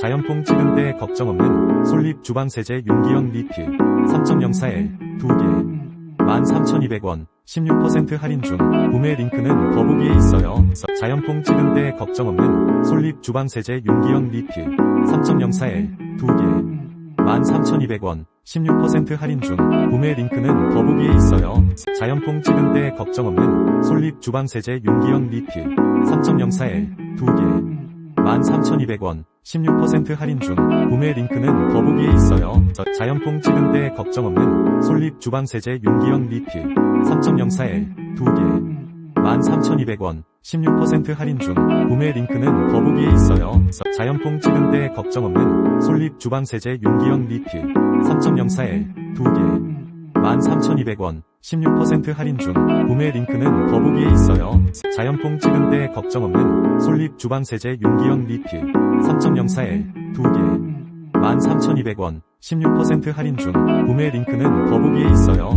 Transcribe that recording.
자연풍 찍은데 걱정 없는 솔립 주방세제 윤기형 리필 3.04L 2개 13,200원 16% 할인 중 구매 링크는 더보기에 있어요. 자연풍 찍은데 걱정 없는 솔립 주방세제 윤기형 리필 3.04L 2개 13,200원 16% 할인 중 구매 링크는 더보기에 있어요. 자연풍 찍은데 걱정 없는 솔립 주방세제 윤기형 리필 3.04L 2개 13,200원 16% 할인 중 구매 링크는 더보기에 있어요. 자연풍 찍은데 걱정 없는 솔립 주방세제 윤기형 리필 3.04L 2개 13,200원 16% 할인 중 구매 링크는 더보기에 있어요. 자연풍 찍은데 걱정 없는 솔립 주방세제 윤기형 리필 3.04L 2개 13,200원 16% 할인 중 구매 링크는 더보기에 있어요. 자연풍 찍은 데 걱정 없는 솔립 주방세제 윤기형 리필 3.04L 2개 13,200원 16% 할인 중 구매 링크는 더보기에 있어요.